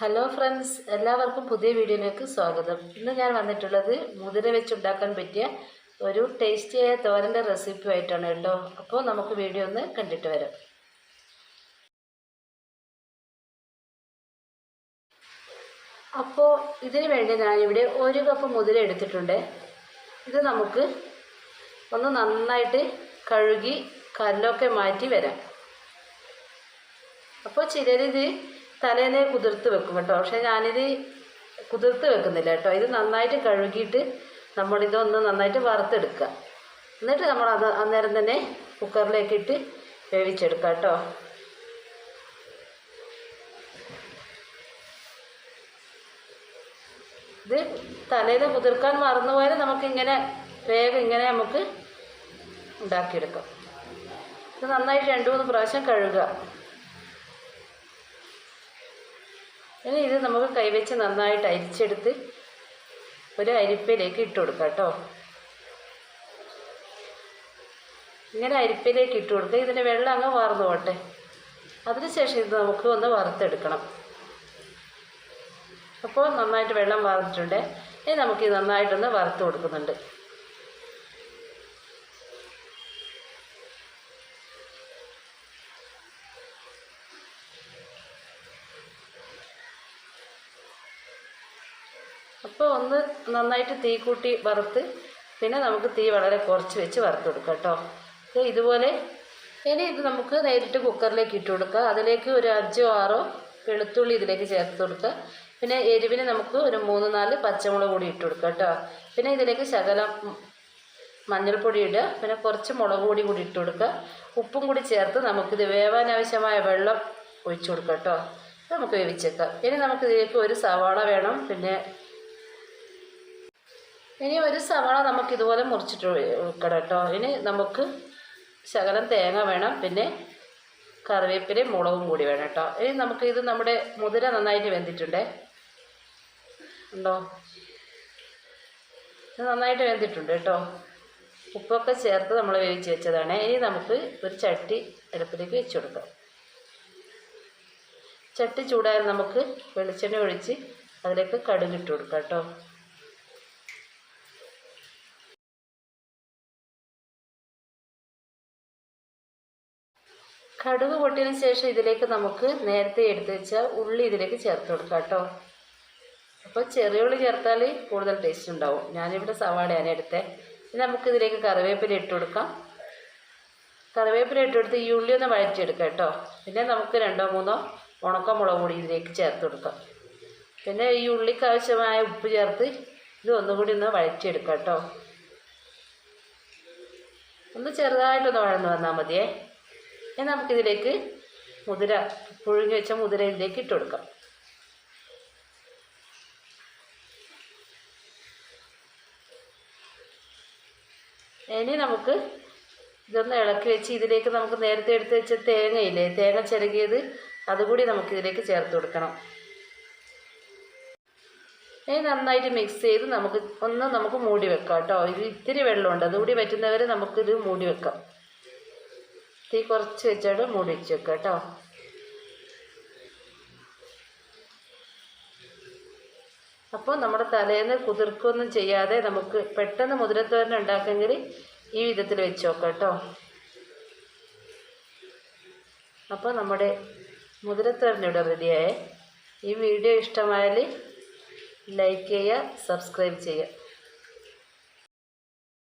Hello friends എല്ലാവർക്കും പുതിയ വീഡിയോയിലേക്ക് സ്വാഗതം. ഇന്ന് ഞാൻ വന്നിട്ടുള്ളത് മുതിര വെച്ചുണ്ടാക്കാൻ പറ്റിയ ഒരു ടേസ്റ്റിയായ തോരന്റെ റെസിപ്പി ആയിട്ടാണ് കേട്ടോ. അപ്പോൾ നമുക്ക് വീഡിയോ ഒന്ന് കണ്ടിട്ട് വരാം. അപ്പോൾ ഇതിന് വേണ്ടി ഞാനിവിടെ ഒരു കപ്പ് മുതിര എടുത്തിട്ടുണ്ട്. ഇത് നമുക്ക് ഒന്ന് നന്നായിട്ട് കഴുകി കല്ലൊക്കെ മാറ്റി വരാം. അപ്പോൾ ചിലരിത് തലേന്നേ കുതിർത്ത് വെക്കും കേട്ടോ. പക്ഷേ ഞാനിത് കുതിർത്ത് വെക്കുന്നില്ല കേട്ടോ. ഇത് നന്നായിട്ട് കഴുകിയിട്ട് നമ്മളിതൊന്ന് നന്നായിട്ട് വറുത്തെടുക്കുക. എന്നിട്ട് നമ്മൾ അത് അന്നേരം തന്നെ കുക്കറിലേക്ക് ഇട്ട് വേവിച്ചെടുക്കുക കേട്ടോ. ഇത് തലേന്ന് കുതിർക്കാൻ മറന്നുപോയാൽ നമുക്കിങ്ങനെ വേഗം ഇങ്ങനെ നമുക്ക് ഉണ്ടാക്കിയെടുക്കാം. ഇത് നന്നായിട്ട് രണ്ട് മൂന്ന് പ്രാവശ്യം കഴുകുക. ഇനി ഇത് നമുക്ക് കൈവച്ച് നന്നായിട്ട് അരിച്ചെടുത്ത് ഒരു അരിപ്പയിലേക്ക് ഇട്ട് കൊടുക്കാം കേട്ടോ. ഇങ്ങനെ അരിപ്പയിലേക്ക് ഇട്ട് കൊടുക്കുക ഇതിന്റെ വെള്ളം അങ്ങ് വാർന്നു പോട്ടെ അതിനുശേഷം ഇത് നമുക്ക് ഒന്ന് വറുത്തെടുക്കണം. അപ്പോൾ നന്നായിട്ട് വെള്ളം വാർന്നിട്ടുണ്ട്. ഇനി നമുക്ക് നന്നായിട്ടൊന്ന് വറുത്ത് കൊടുക്കുന്നുണ്ട്. അപ്പോൾ ഒന്ന് നന്നായിട്ട് തീ കൂട്ടി വറുത്ത് പിന്നെ നമുക്ക് തീ വളരെ കുറച്ച് വെച്ച് വറുത്ത് കൊടുക്കാം കേട്ടോ. ഇത് ഇതുപോലെ ഇനി ഇത് നമുക്ക് നേരിട്ട് കുക്കറിലേക്ക് ഇട്ട് കൊടുക്കുക അതിലേക്ക് ഒരു അഞ്ചോ ആറോ വെളുത്തുള്ളി ഇതിലേക്ക് ചേർത്ത് കൊടുക്കുക പിന്നെ എരിവിന് നമുക്ക് ഒരു മൂന്ന് നാല് പച്ചമുളക് കൂടി ഇട്ട് കൊടുക്കുക കേട്ടോ. പിന്നെ ഇതിലേക്ക് ശകലം മഞ്ഞൾപ്പൊടി ഇടുക. പിന്നെ കുറച്ച് മുളക് പൊടി കൂടി ഇട്ട് കൊടുക്കുക. ഉപ്പും കൂടി ചേർത്ത് നമുക്കിത് വേവാൻ ആവശ്യമായ വെള്ളം ഒഴിച്ചു കൊടുക്കാം കേട്ടോ. നമുക്ക് വേവിച്ചേക്കാം. ഇനി നമുക്ക് ഇതിലേക്ക് ഒരു സവാള വേണം. പിന്നെ ഇനി ഒരു സവാള നമുക്ക് ഇതുപോലെ മുറിച്ചിട്ട് വെക്കണം കേട്ടോ. ഇനി നമുക്ക് ശകലം തേങ്ങ വേണം പിന്നെ കറിവേപ്പിലയും മുളകും കൂടി വേണം കേട്ടോ. ഇനി നമുക്ക് ഇത് നമ്മുടെ മുതിര നന്നായിട്ട് വെന്തിട്ടുണ്ടേ? ഉണ്ടോ? ഇത് നന്നായിട്ട് വെന്തിട്ടുണ്ട് കേട്ടോ. ഉപ്പൊക്കെ ചേർത്ത് നമ്മൾ വേവിച്ച് വെച്ചതാണ്. ഇനി നമുക്ക് ഒരു ചട്ടി അടുപ്പിലേക്ക് വെച്ച് കൊടുക്കാം. ചട്ടി ചൂടായാൽ നമുക്ക് വെളിച്ചെണ്ണ ഒഴിച്ച് അതിലേക്ക് കടുകിട്ട് കൊടുക്കാം കേട്ടോ. കടുക് പൊട്ടിയതിന് ശേഷം ഇതിലേക്ക് നമുക്ക് നേരത്തെ എടുത്തു വെച്ച ഉള്ളി ഇതിലേക്ക് ചേർത്ത് കൊടുക്കാം കേട്ടോ. അപ്പോൾ ചെറിയ ഉള്ളി ചേർത്താൽ കൂടുതൽ ടേസ്റ്റ് ഉണ്ടാവും. ഞാനിവിടെ സവാളയാണ് എടുത്തത് ഇനി നമുക്കിതിലേക്ക് കറിവേപ്പില ഇട്ട് കൊടുക്കാം. കറിവേപ്പില ഇട്ട് കൊടുത്ത് ഈ ഉള്ളി ഒന്ന് വഴറ്റിയെടുക്കാം കേട്ടോ. പിന്നെ നമുക്ക് രണ്ടോ മൂന്നോ ഉണക്കമുളക് കൂടി ഇതിലേക്ക് ചേർത്ത് കൊടുക്കാം. പിന്നെ ഈ ഉള്ളിക്ക് ആവശ്യമായ ഉപ്പ് ചേർത്ത് ഇത് ഒന്നുകൂടി ഒന്ന് വഴറ്റിയെടുക്കാം കേട്ടോ. ഒന്ന് ചെറുതായിട്ടൊന്ന് വഴന്ന് വന്നാൽ മതിയേ. ഇനി നമുക്കിതിലേക്ക് മുതിര പുഴുങ്ങി വെച്ച മുതിര ഇതിലേക്ക് ഇട്ട് കൊടുക്കാം. ഇനി നമുക്ക് ഇതൊന്ന് ഇളക്കി വെച്ച് ഇതിലേക്ക് നമുക്ക് നേരത്തെ എടുത്ത് വെച്ച തേങ്ങയില്ലേ തേങ്ങ ചിരകിയത് അതുകൂടി നമുക്ക് ഇതിലേക്ക് ചേർത്ത് കൊടുക്കണം. ഇനി നന്നായിട്ട് മിക്സ് ചെയ്ത് നമുക്ക് ഒന്ന് നമുക്ക് മൂടി വെക്കാം കേട്ടോ. ഇത് ഇത്തിരി വെള്ളമുണ്ട്. അതുകൂടി പറ്റുന്നവരെ നമുക്കിത് മൂടി വെക്കാം. തീ കുറച്ച് വെച്ചിട്ട് മൂടി വെച്ച് വെക്കാം കേട്ടോ. അപ്പോൾ നമ്മുടെ തലേന്ന് കുതിർക്കൊന്നും ചെയ്യാതെ നമുക്ക് പെട്ടെന്ന് മുതിരത്തോരൻ ഉണ്ടാക്കുമെങ്കിൽ ഈ വിധത്തിൽ വെച്ച് നോക്കാം കേട്ടോ. അപ്പോൾ നമ്മുടെ മുതിരത്തോരൻ ഇവിടെ റെഡിയായേ. ഈ വീഡിയോ ഇഷ്ടമായാൽ ലൈക്ക് ചെയ്യുക സബ്സ്ക്രൈബ് ചെയ്യുക.